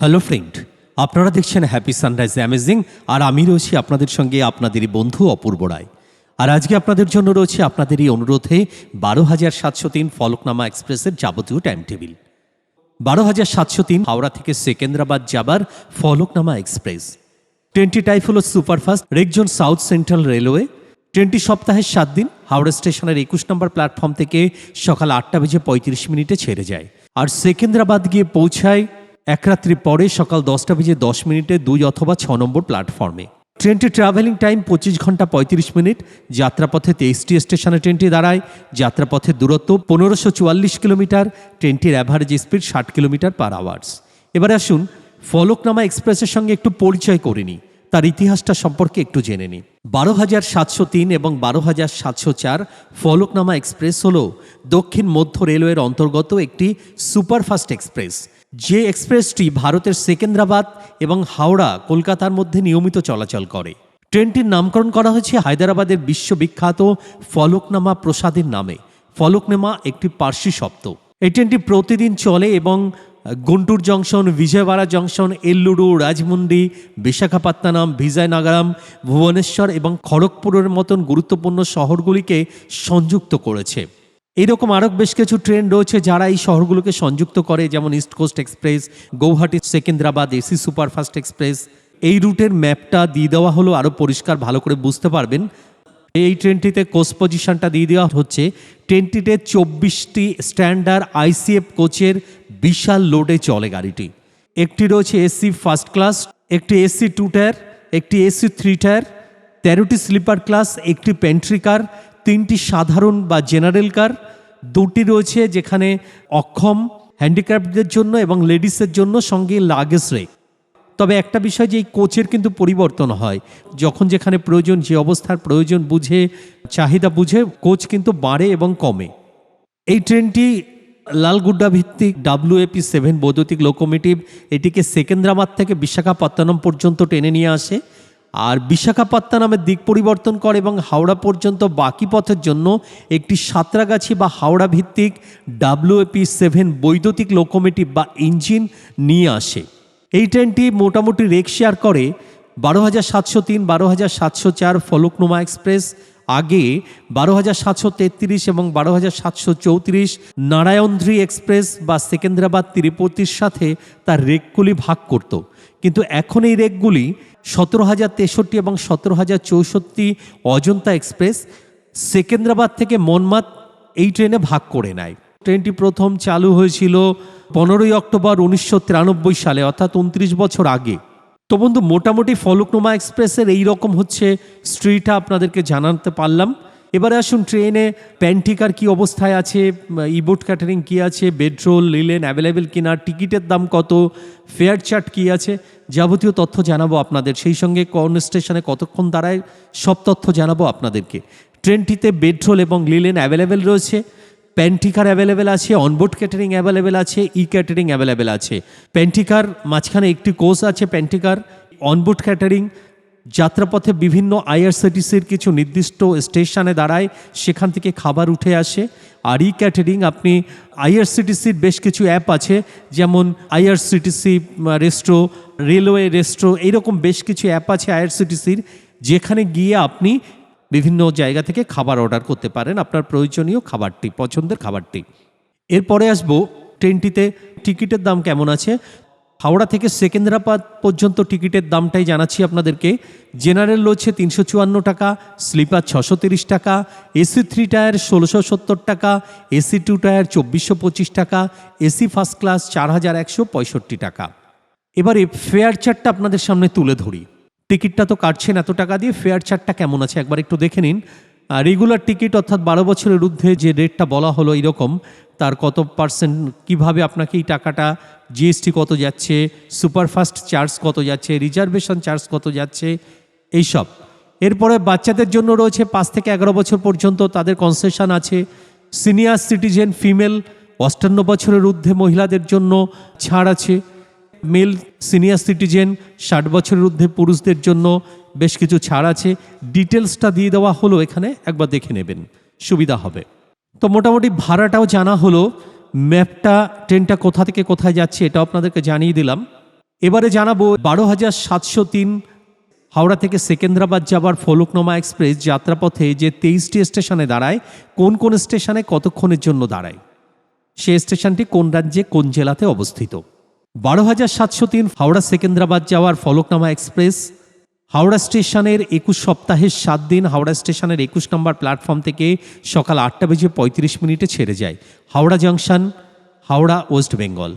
Hello friend আপনারা দেখছেন happy sunrise amazing আর আমি রয়েছি আপনাদের সঙ্গে আপনাদেরই বন্ধু অপূর্ব রায়। আর আজকে আপনাদের জন্য রয়েছে আপনাদেরই অনুরোধে বারো হাজার সাতশো তিন ফলকনামা এক্সপ্রেসের যাবতীয় টাইম টেবিল বারো হাজার সাতশো তিন হাওড়া থেকে সেকেন্দ্রাবাদ যাবার ফলকনামা এক্সপ্রেস। ট্রেনটি টাইপ হল সুপারফাস্ট রেকজন সাউথ সেন্ট্রাল রেলওয়ে। ট্রেনটি সপ্তাহের সাত দিন, হাওড়া স্টেশনের একুশ নম্বর প্ল্যাটফর্ম থেকে সকাল আটটা বেজে পঁয়ত্রিশ মিনিটে ছেড়ে যায়। আর সেকেন্দ্রাবাদ গিয়ে পৌঁছায় এক রাত্রি পরে সকাল দশটা বেজে দশ মিনিটে দুই অথবা ছ নম্বর প্ল্যাটফর্মে। ট্রেনটি ট্রাভেলিং টাইম পঁচিশ ঘণ্টা পঁয়ত্রিশ মিনিট, যাত্রাপথে তেইশটি স্টেশনে ট্রেনটি দাঁড়ায় যাত্রাপথের দূরত্ব পনেরোশো চুয়াল্লিশ কিলোমিটার, ট্রেনটির অ্যাভারেজ স্পিড ষাট কিলোমিটার পার আওয়ার্স এবারে আসুন, ফলকনামা এক্সপ্রেসের সঙ্গে একটু পরিচয় করে নিই, তার ইতিহাসটা সম্পর্কে একটু জেনে নিন বারো হাজার সাতশো তিন এবং বারো হাজার সাতশো চার ফলকনামা এক্সপ্রেস হল দক্ষিণ মধ্য রেলওয়ের অন্তর্গত একটি সুপারফাস্ট এক্সপ্রেস যে এক্সপ্রেসটি ভারতের সেকেন্দ্রাবাদ এবং হাওড়া, কলকাতার মধ্যে নিয়মিত চলাচল করে। ট্রেনটির নামকরণ করা হয়েছে হায়দ্রাবাদের বিশ্ববিখ্যাত ফলকনামা প্রসাদের নামে। ফলকনামা একটি পার্সি শব্দ। এই ট্রেনটি প্রতিদিন চলে এবং গুন্টুর জংশন বিজয়ওয়াড়া জংশন, এল্লুরু, রাজমুন্ডি, বিশাখাপত্তনম, বিজয়নগরম, ভুবনেশ্বর এবং খড়গপুরের মতন গুরুত্বপূর্ণ শহরগুলিকে সংযুক্ত করেছে। এইরকম আরও বেশ কিছু ট্রেন রয়েছে যারা এই শহরগুলোকে সংযুক্ত করে, যেমন East Coast Express Guwahati Secunderabad AC superfast Express এই রুটের ম্যাপটা দিয়ে দেওয়া হলো আরও পরিষ্কার ভালো করে বুঝতে পারবেন। এই ট্রেনটিতে কোচ পজিশনটা দিয়ে দেওয়া হচ্ছে। ট্রেনটিতে চব্বিশটি স্ট্যান্ডার্ড আইসিএফ কোচের বিশাল লোডে চলে গাড়িটি। একটি রয়েছে এসি ফার্স্ট ক্লাস একটি এসি টু টায়ার একটি এসি থ্রি টায়ার তেরোটি স্লিপার ক্লাস একটি পেন্ট্রি কার তিনটি সাধারণ বা জেনারেল কার দুটি রয়েছে যেখানে অক্ষম হ্যান্ডিক্রাফটদের জন্য এবং লেডিসের জন্য সঙ্গে লাগেজ রেক তবে একটা বিষয় যে এই কোচের কিন্তু পরিবর্তন হয়। যখন যেখানে প্রয়োজন, যে অবস্থার প্রয়োজন বুঝে, চাহিদা বুঝে কোচ কিন্তু বাড়ে এবং কমে। এই ট্রেনটি লালগুড্ডা ভিত্তিক ডাব্লিউএপি সেভেন বৈদ্যুতিক লোকোমেটিভ এটিকে সেকেন্দ্রাবাদ থেকে বিশাখাপত্তনম পর্যন্ত টেনে নিয়ে আসে। আর বিশাখাপত্তনমের দিক পরিবর্তন করে এবং হাওড়া পর্যন্ত বাকি পথের জন্য একটি সাঁতরাগাছি বা হাওড়া ভিত্তিক ডাব্লিউএপি সেভেন বৈদ্যুতিক লোকোমেটিভ বা ইঞ্জিন নিয়ে আসে। এই ট্রেনটি মোটামুটি রেক শেয়ার করে বারো হাজার সাতশো তিন, বারো হাজার সাতশো চার ফলকনুমা এক্সপ্রেস, আগে বারো হাজার সাতশো তেত্রিশ এবং বারো হাজার সাতশো চৌত্রিশ নারায়ণধ্রী এক্সপ্রেস বা সেকেন্দ্রাবাদ তিরুপতির সাথে তার রেকগুলি ভাগ করত। কিন্তু এখন এই রেকগুলি সতেরো হাজার তেষট্টি এবং সতেরো হাজার চৌষট্টি অজন্তা এক্সপ্রেস সেকেন্দ্রাবাদ থেকে মনমাত এই ট্রেনে ভাগ করে নেয়। ট্রেনটি প্রথম চালু হয়েছিল পনেরোই অক্টোবর উনিশশো তিরানব্বই সালে, অর্থাৎ উনত্রিশ বছর আগে। তো বন্ধু, মোটামুটি ফলকনুমা এক্সপ্রেসের এই রকম হচ্ছে স্ট্রিটটা আপনাদেরকে জানাতে পারলাম। এবারে আসুন ট্রেনে, প্যান্টিকার কি অবস্থায় আছে ইবোট ক্যাটারিং কি আছে বেডরোল লিলেন অ্যাভেলেবেল কিনা, টিকিটের দাম কত ফেয়ার চার্ট কি আছে, যাবতীয় তথ্য জানাব আপনাদের। সেই সঙ্গে কোন স্টেশনে কতক্ষণ দাঁড়ায়, সব তথ্য জানাব আপনাদেরকে। ট্রেনটিতে বেডরোল এবং লিলেন অ্যাভেলেবেল রয়েছে, প্যান্টিকার অ্যাভেলেবেল আছে অনবোর্ড ক্যাটারিং অ্যাভেলেবেল আছে ই ক্যাটারিং অ্যাভেলেবেল আছে। প্যান্টিকার মাঝখানে একটি কোর্স আছে, প্যান্টিকার অনবোর্ড ক্যাটারিং যাত্রাপথে বিভিন্ন আইআরসিটিসির কিছু নির্দিষ্ট স্টেশনে দাঁড়ায়, সেখান থেকে খাবার উঠে আসে। আর ই ক্যাটারিং আপনি আইআরসিটিসির বেশ কিছু অ্যাপ আছে, যেমন আইআরসিটিসি রেস্ট্রো রেলওয়ে রেস্ট্রো এইরকম বেশ কিছু অ্যাপ আছে আইআরসিটিসির যেখানে গিয়ে আপনি বিভিন্ন জায়গা থেকে খাবার অর্ডার করতে পারেন, আপনার প্রয়োজনীয় খাবারটি, পছন্দের খাবারটি। এরপরে আসব ট্রেনটিতে টিকিটের দাম কেমন আছে? হাওড়া থেকে সেকেন্দ্রাবাদ পর্যন্ত টিকিটের দামটাই জানাচ্ছি আপনাদেরকে। জেনারেল রয়েছে তিনশো চুয়ান্ন টাকা, স্লিপার ছশো তিরিশ টাকা, এসি থ্রি টায়ার ষোলোশো সত্তর টাকা, এসি টু টায়ার চব্বিশশো পঁচিশ টাকা, এসি ফার্স্ট ক্লাস চার হাজার একশো পঁয়ষট্টি টাকা। এবারে ফেয়ার চার্টটা আপনাদের সামনে তুলে ধরি। টিকিটটা তো কাটছেন এত টাকা দিয়ে, ফেয়ার চার্টটা কেমন আছে একবার একটু দেখে নিন। রেগুলার টিকিট অর্থাৎ বারো বছরের ঊর্ধ্বে যে রেটটা বলা হলো এরকম, তার কত পার্সেন্ট কীভাবে আপনাকে এই টাকাটা জিএসটি কত যাচ্ছে সুপারফাস্ট চার্জ কত যাচ্ছে রিজার্ভেশন চার্জ কত যাচ্ছে, এইসব। এরপরে বাচ্চাদের জন্য রয়েছে পাঁচ থেকে এগারো বছর পর্যন্ত তাদের কনসেশন আছে। সিনিয়র সিটিজেন ফিমেল অষ্টান্ন বছরের ঊর্ধ্বে মহিলাদের জন্য ছাড় আছে। মেল সিনিয়র সিটিজেন ষাট বছরের ঊর্ধ্বে পুরুষদের জন্য বেশ কিছু ছাড় আছে। ডিটেলসটা দিয়ে দেওয়া হলো এখানে। একবার দেখে নেবেন। সুবিধা হবে। তো মোটামুটি ভাড়াটাও জানা হলো। ম্যাপটা ট্রেনটা কোথা থেকে কোথায় যাচ্ছে এটা আপনাদেরকে জানিয়ে দিলাম। এবারে জানাব, বারো হাজার সাতশো তিন হাওড়া থেকে সেকেন্দ্রাবাদ যাবার ফলকনোমা এক্সপ্রেস যাত্রাপথে যে তেইশটি স্টেশনে দাঁড়ায়, কোন কোন স্টেশনে কতক্ষণের জন্য দাঁড়ায়? সে স্টেশনটি কোন রাজ্যে, কোন জেলাতে অবস্থিত? বারো হাজার সাতশো তিন হাওড়া সেকেন্দ্রাবাদ যাওয়ার ফলকনামা এক্সপ্রেস হাওড়া স্টেশনের একুশ সপ্তাহের সাত দিন হাওড়া স্টেশনের একুশ নম্বর প্ল্যাটফর্ম থেকে সকাল আটটা বেজে পঁয়ত্রিশ মিনিটে ছেড়ে যায়। Howrah junction, Howrah west Bengal.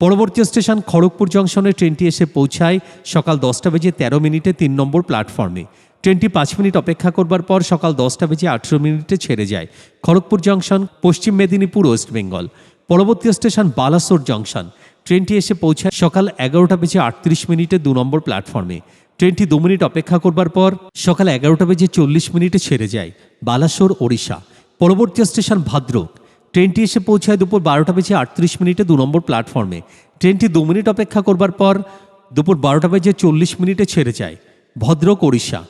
পরবর্তী স্টেশন খড়গপুর জংশনে ট্রেনটি এসে পৌঁছায় সকাল দশটা বেজে তেরো মিনিটে তিন নম্বর প্ল্যাটফর্মে। ট্রেনটি পাঁচ মিনিট অপেক্ষা করবার পর সকাল দশটা বেজে আঠেরো মিনিটে ছেড়ে যায়। খড়গপুর জংশন, পশ্চিম মেদিনীপুর, ওয়েস্ট বেঙ্গল। পরবর্তী স্টেশন বালাসোর জংশন। ট্রেনটি এসে পৌঁছায় সকাল এগারোটা বেজে আটত্রিশ মিনিটে দু নম্বর প্ল্যাটফর্মে। ট্রেনটি দু মিনিট অপেক্ষা করবার পর সকাল এগারোটা বেজে চল্লিশ মিনিটে ছেড়ে যায় বালাসোর, ওড়িশা। পরবর্তী স্টেশন ভাদ্রক। ট্রেনটি এসে পৌঁছায় দুপুর বারোটা বেজে আটত্রিশ মিনিটে দু নম্বর প্ল্যাটফর্মে। ট্রেনটি দু মিনিট অপেক্ষা করবার পর দুপুর বারোটা বেজে চল্লিশ মিনিটে ছেড়ে যায় ভদ্রক, ওড়িশা।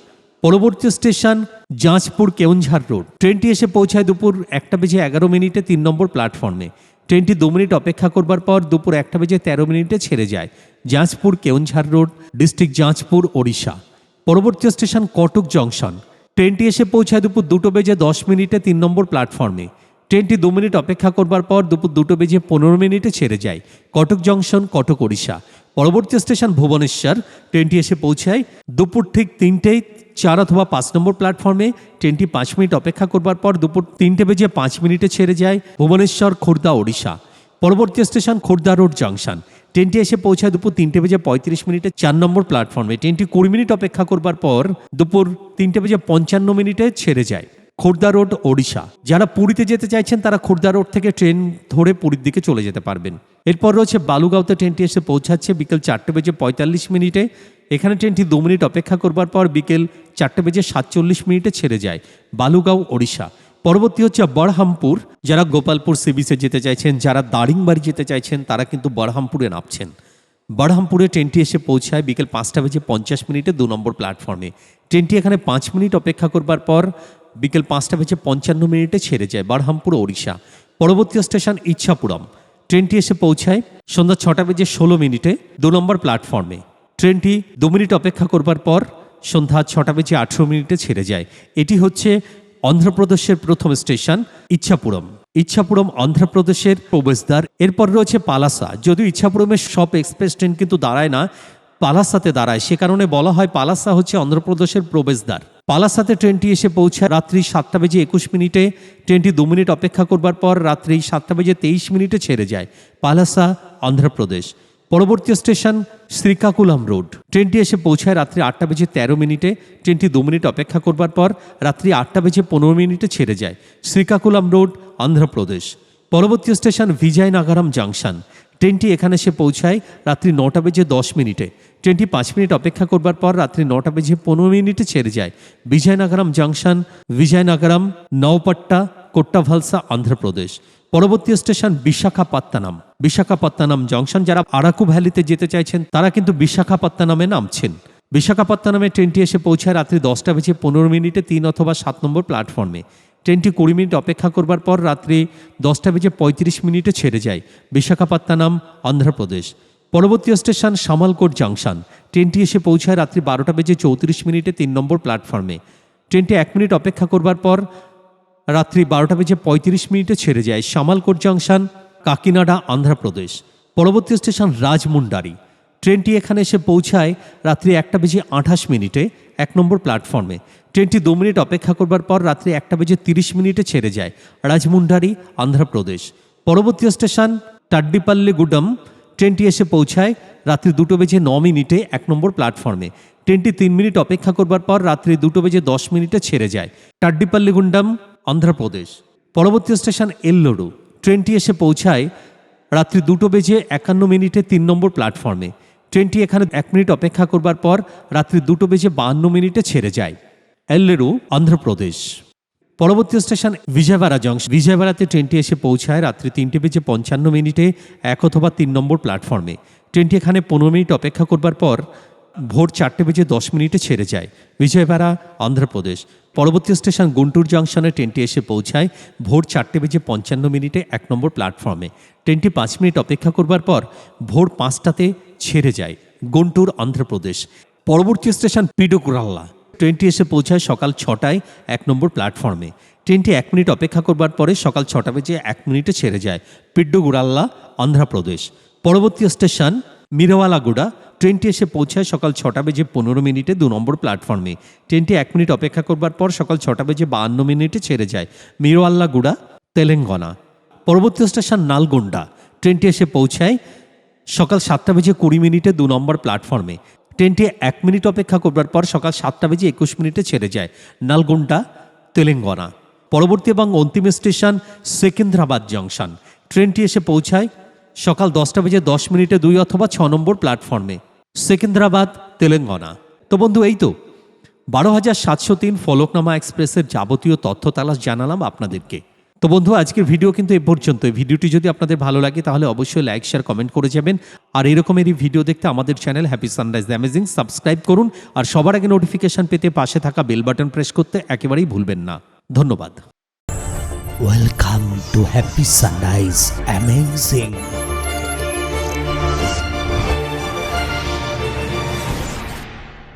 পরবর্তী স্টেশন জাঁচপুর কেউনঝাড় রোড। ট্রেনটি এসে পৌঁছায় দুপুর একটা বেজে এগারো মিনিটে তিন নম্বর প্ল্যাটফর্মে। ট্রেনটি দু মিনিট অপেক্ষা করবার পর দুপুর একটা বেজে তেরো মিনিটে ছেড়ে যায় জাঁচপুর কেউনঝাড় রোড, ডিস্ট্রিক্ট জাঁচপুর ওড়িশা। পরবর্তী স্টেশন কটক জংশন। ট্রেনটি এসে পৌঁছায় দুপুর দুটো বেজে দশ মিনিটে তিন নম্বর প্ল্যাটফর্মে। ট্রেনটি দু মিনিট অপেক্ষা করবার পর দুপুর দুটো বেজে পনেরো মিনিটে ছেড়ে যায় কটক জংশন, কটক, ওড়িশা। পরবর্তী স্টেশন ভুবনেশ্বর। ট্রেনটি এসে পৌঁছায় দুপুর ঠিক তিনটেই চার অথবা পাঁচ নম্বর প্ল্যাটফর্মে। ট্রেনটি পাঁচ মিনিট অপেক্ষা করবার পর দুপুর তিনটে বেজে পাঁচ মিনিটে ছেড়ে যায় ভুবনেশ্বর খোর্ধা ওড়িশা। পরবর্তী স্টেশন খোর্ধা রোড জাংশন। ট্রেনটি এসে পৌঁছায় দুপুর তিনটে বেজে পঁয়ত্রিশ মিনিটে চার নম্বর প্ল্যাটফর্মে ট্রেনটি কুড়ি মিনিট অপেক্ষা করবার পর দুপুর তিনটে বেজে পঞ্চান্ন মিনিটে ছেড়ে যায় খোর্ধা রোড, ওড়িশা। যারা পুরীতে যেতে চাইছেন, তারা খোর্ধা রোড থেকে ট্রেন ধরে পুরীর দিকে চলে যেতে পারবেন। এরপর রয়েছে বালুগাঁওতে ট্রেনটি এসে পৌঁছাচ্ছে বিকেল চারটে বেজে পঁয়তাল্লিশ মিনিটে। এখানে ট্রেনটি দু মিনিট অপেক্ষা করবার পর বিকেল চারটে বেজে সাতচল্লিশ মিনিটে ছেড়ে যায় বালুগাঁও, ওড়িশা। পরবর্তী হচ্ছে বড়হামপুর। যারা গোপালপুর সি বিচে যেতে চাইছেন, যারা দারিংবাড়ি যেতে চাইছেন, তারা কিন্তু বড়হামপুরে নামছেন। বড়হামপুরে ট্রেনটি এসে পৌঁছায় বিকেল পাঁচটা বেজে পঞ্চাশ মিনিটে দু নম্বর প্ল্যাটফর্মে। ট্রেনটি এখানে পাঁচ মিনিট অপেক্ষা করবার পর বিকেল পাঁচটা বেজে পঞ্চান্ন মিনিটে ছেড়ে যায় বড়হামপুর ওড়িশা। পরবর্তী স্টেশন ইচ্ছাপুরম। ট্রেনটি এসে পৌঁছায় সন্ধ্যা ছটা বেজে ষোলো মিনিটে দু নম্বর প্ল্যাটফর্মে। ট্রেনটি দু মিনিট অপেক্ষা করবার পর সন্ধ্যা ছটা বেজে আঠেরো মিনিটে ছেড়ে যায়। এটি হচ্ছে অন্ধ্রপ্রদেশের প্রথম স্টেশন ইচ্ছাপুরম। ইচ্ছাপুরম অন্ধ্রপ্রদেশের প্রবেশদ্বার। এরপর রয়েছে পালাসা। যদিও ইচ্ছাপুরমের সব এক্সপ্রেস ট্রেন কিন্তু দাঁড়ায় না, পালাসাতে দাঁড়ায়। সে কারণে বলা হয় পালাসা হচ্ছে অন্ধ্রপ্রদেশের প্রবেশদ্বার। পালাসাতে ট্রেনটি এসে পৌঁছায় রাত্রি সাতটা বেজে একুশ মিনিটে। ট্রেনটি দু মিনিট অপেক্ষা করবার পর রাত্রি সাতটা বেজে তেইশ মিনিটে ছেড়ে যায়। পালাসা, অন্ধ্রপ্রদেশ। পরবর্তী স্টেশন শ্রীকাকুলাম রোড। ট্রেনটি এসে পৌঁছায় রাত্রি আটটা বেজে তেরো মিনিটে। ট্রেনটি দু মিনিট অপেক্ষা করবার পর রাত্রি আটটা বেজে পনেরো মিনিটে ছেড়ে যায়। শ্রীকাকুলাম রোড, অন্ধ্রপ্রদেশ। পরবর্তী স্টেশন বিজয়নগরম জাংশন। ট্রেনটি এখানে এসে পৌঁছায় রাত্রি নটা বেজে দশ মিনিটে। ট্রেনটি পাঁচ মিনিট অপেক্ষা করবার পর রাত্রি নটা বেজে পনেরো মিনিটে ছেড়ে যায়। বিজয়নগরম জাংশন, বিজয়নগরম, নওপাট্টা, কোট্টাভালসা, অন্ধ্রপ্রদেশ। পরবর্তী স্টেশন বিশাখাপত্তনম। বিশাখাপত্তনম জংশন যারা আরাকু ভ্যালিতে যেতে চাইছেন, তারা কিন্তু বিশাখাপত্তনমে নামছেন। বিশাখাপত্তনমে ট্রেনটি এসে পৌঁছায় রাত্রি দশটা বেজে পনেরো মিনিটে তিন অথবা সাত নম্বর প্ল্যাটফর্মে। ট্রেনটি কুড়ি মিনিট অপেক্ষা করবার পর রাত্রি দশটা বেজে পঁয়ত্রিশ মিনিটে ছেড়ে যায় বিশাখাপত্তনম, অন্ধ্রপ্রদেশ। পরবর্তী স্টেশন সামালকোট জাংশন। ট্রেনটি এসে পৌঁছায় রাত্রি বারোটা বেজে চৌত্রিশ মিনিটে তিন নম্বর প্ল্যাটফর্মে। ট্রেনটি এক মিনিট অপেক্ষা করবার পর রাত্রি বারোটা বেজে পঁয়ত্রিশ মিনিটে ছেড়ে যায় সামালকোট জাংশন, কাকিনাডা অন্ধ্রপ্রদেশ পরবর্তী স্টেশন রাজমুন্ডারি। ট্রেনটি এখানে এসে পৌঁছায় রাত্রি একটা বেজে আঠাশ মিনিটে, এক নম্বর প্ল্যাটফর্মে। ট্রেনটি দু মিনিট অপেক্ষা করবার পর রাত্রি একটা বেজে তিরিশ মিনিটে ছেড়ে যায় রাজমুন্ডারি অন্ধ্রপ্রদেশ পরবর্তী স্টেশন টাড্ডিপাল্লি গুডম ট্রেনটি এসে পৌঁছায় রাত্রি দুটো বেজে ন মিনিটে, এক নম্বর প্ল্যাটফর্মে। ট্রেনটি তিন মিনিট অপেক্ষা করবার পর রাত্রি দুটো বেজে দশ মিনিটে ছেড়ে যায় টাড্ডিপাল্লিগুন্ডাম। অন্ধ্রপ্রদেশ। পরবর্তী স্টেশন এল্লোডু। ট্রেনটি এসে পৌঁছায় রাত্রি দুটো বেজে একান্ন মিনিটে তিন নম্বর প্ল্যাটফর্মে। ট্রেনটি এখানে এক মিনিট অপেক্ষা করবার পর রাত্রি দুটো বেজে বাহান্ন মিনিটে ছেড়ে যায়। এল্লেরু অন্ধ্রপ্রদেশ। পরবর্তী স্টেশন বিজয়বাড়া জংশন। বিজয়বাড়াতে ট্রেনটি এসে পৌঁছায় রাত্রি তিনটে বেজে পঞ্চান্ন মিনিটে এক অথবা তিন নম্বর প্ল্যাটফর্মে। ট্রেনটি এখানে পনেরো মিনিট অপেক্ষা করবার পর ভোর চারটে বেজে দশ মিনিটে ছেড়ে যায়। বিজয়বাড়া, অন্ধ্রপ্রদেশ। পরবর্তী স্টেশন গুন্টুর জংশনে ট্রেনটি এসে পৌঁছায় ভোর চারটে বেজে পঞ্চান্ন মিনিটে এক নম্বর প্ল্যাটফর্মে। ট্রেনটি পাঁচ মিনিট অপেক্ষা করবার পর ভোর পাঁচটাতে ছেড়ে যায় গুন্টুর অন্ধ্রপ্রদেশ। পরবর্তী স্টেশন পিডুকুরাল্লা। ট্রেনটি এসে পৌঁছায় সকাল ছটায় এক নম্বর প্ল্যাটফর্মে। ট্রেনটি এক মিনিট অপেক্ষা করবার পরে সকাল ছটা বেজে এক মিনিটে ছেড়ে যায় পিড্ডুগুড়াল্লা অন্ধ্রপ্রদেশ। পরবর্তী স্টেশন মিরওয়ালাগুড়া। ট্রেনটি এসে পৌঁছায় সকাল ছটা বেজে পনেরো মিনিটে দু নম্বর প্ল্যাটফর্মে। ট্রেনটি এক মিনিট অপেক্ষা করবার পর সকাল ছটা বেজে বাহান্ন মিনিটে ছেড়ে যায়। মিরওয়াল্লাগুড়া তেলেঙ্গানা। পরবর্তী স্টেশন নালগোন্ডা। ট্রেনটি এসে পৌঁছায় সকাল সাতটা বেজে কুড়ি মিনিটে দু নম্বর প্ল্যাটফর্মে। ট্রেনটি এক মিনিট অপেক্ষা করবার পর সকাল সাতটা বেজে একুশ মিনিটে ছেড়ে যায়। নালগোন্ডা, তেলেঙ্গানা। পরবর্তী এবং অন্তিম স্টেশন সেকেন্দ্রাবাদ জংশন। ট্রেনটি এসে পৌঁছায় সকাল দশটা বেজে দশ মিনিটে দুই অথবা ছ নম্বর প্ল্যাটফর্মে। সেকেন্দ্রাবাদ, তেলেঙ্গানা। তো বন্ধু, এই তো। বারো হাজার সাতশো তিন ফলকনামা এক্সপ্রেসের যাবতীয় তথ্য তালাশ জানালাম আপনাদেরকে। তো বন্ধু, আজকের ভিডিও কিন্তু এ পর্যন্ত ভিডিওটি যদি আপনাদের ভালো লাগে, তাহলে অবশ্যই লাইক, শেয়ার, কমেন্ট করে যাবেন। আর এরকমেরই ভিডিও দেখতে আমাদের channel happy sunrise amazing. Subscribe করুন। আর সবার আগে নোটিফিকেশন পেতে পাশে থাকা বেল বাটন প্রেস করতে একেবারেই ভুলবেন না। ধন্যবাদ। Welcome to Happy Sunrise Amazing